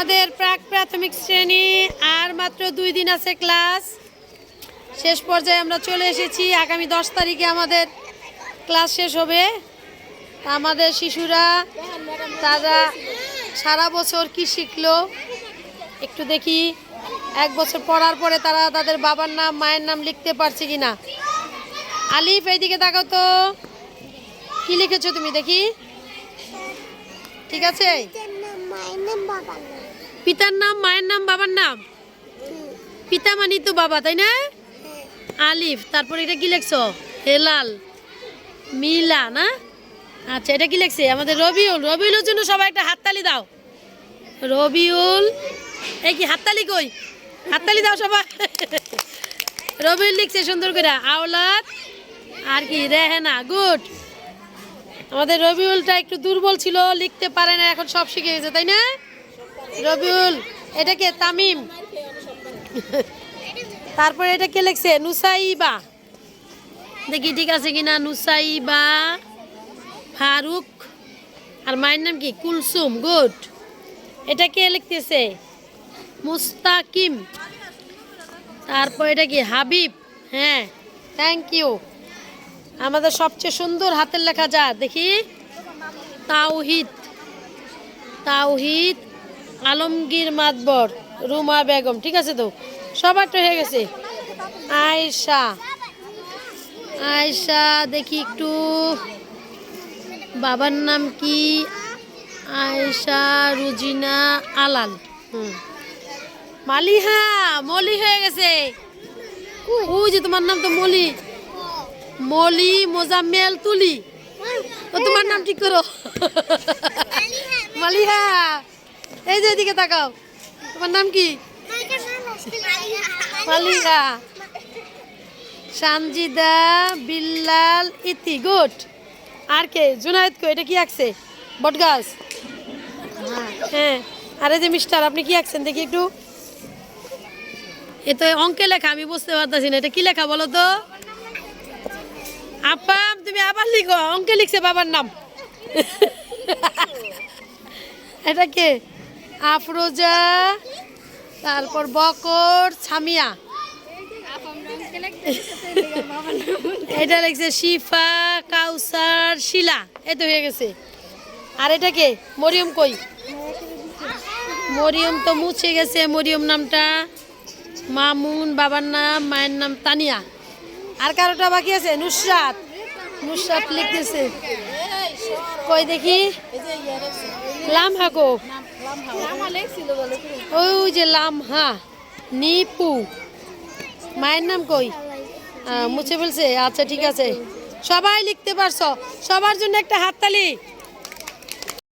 আমাদের প্রাক প্রাথমিক শ্রেণি আর মাত্র দুই দিন আছে ক্লাস। শেষ পর্যায়ে আমরা চলে এসেছি। আগামী দশ তারিখে আমাদের ক্লাস শেষ হবে। আমাদের শিশুরা, তারা সারা বছর কি শিখলো একটু দেখি। এক বছর পড়ার পরে তারা তাদের বাবার নাম, মায়ের নাম লিখতে পারছে কি না আলিফ, এইদিকে তাকাও তো। কী লিখেছো তুমি দেখি? ঠিক আছে? পিতার নাম মায়ের নাম বাবার নাম? পিতা মানি তো বাবা তাই না? আলিফ তারপর এটা কি লিখছো? হেলাল। মিলা না? আচ্ছা এটা কি লেখছে? আমাদের রবিউল। রবিউলের জন্য সবাই একটা হাততালি দাও। রবিউল। এই কি হাততালি কই? হাততালি দাও সবাই। রবিউল লিখছে সুন্দর করে। আওলাদ আর কি রেহেনা গুড। আমাদের রবিউলটা একটু দুর্বল ছিল, লিখতে পারে না, এখন সব শিখে গেছে, তাই না? রবিউল, এটা কে? তামিম? তারপরে এটা কে লিখছে? নুসাইবা। দেখি ঠিক আছে কিনা নুসাইবা ফারুক, আর মায়ের নাম কি? কুলসুম, গুড। এটা কে লিখতেছে? মুস্তাকিম। তারপর এটা কি? হাবিব হ্যাঁ থ্যাংক ইউ আমাদের সবচেয়ে সুন্দর হাতের লেখা যা দেখি। তাওহিদ। তাওহিদ আলমগীর মাতবর রুমা বেগম ঠিক আছে তো? সবারটা হয়ে গেছে। আয়শা। আয়শা দেখি একটু। বাবার নাম কি? আয়শা রুজিনা আলাল। হুম। মালিহা মলি হয়ে গেছে। ওই যে তোমার নাম তো মলি। মলি, মোজাম্মেল, তুলি। ও, তোমার নাম ঠিক করো। মালিহা। এই যে এদিকে তাকাও। তোমার নাম কি? মালিহা। সানজিদা, বিল্লাল, ইতি গুড আর কে? জুনায়েদ কো এটা কি আঁকছে? বটগাছ? হ্যাঁ। আরে যে মিস্টার, আপনি কি আঁকছেন দেখি একটু? এ তো অঙ্কে লেখা, আমি বুঝতে পারতেছি না। এটা কি লেখা বলো তো? আপা, তুমি আবার লিখো। অঙ্কে লিখছে বাবার নাম। এটা কে? আফরোজা, তারপর বকর ছামিয়া এটা লিখছে শিফা, কাউসার, শিলা। এই তো হয়ে গেছে। আর এটা কে? মরিয়ম কই? মরিয়ম তো মুছে গেছে। মরিয়ম নামটা। মামুন, বাবার নাম, মায়ের নাম তানিয়া। আর কারোটা বাকি আছে? নুসরাত। নুসরাত লিখতেছে। কই দেখি? লামহা কো ওই যে লামহা। নিপু। মায়ের নাম কই? মুছে ফেলছে? আচ্ছা ঠিক আছে। সবাই লিখতে পারছ। সবার জন্য একটা হাততালি।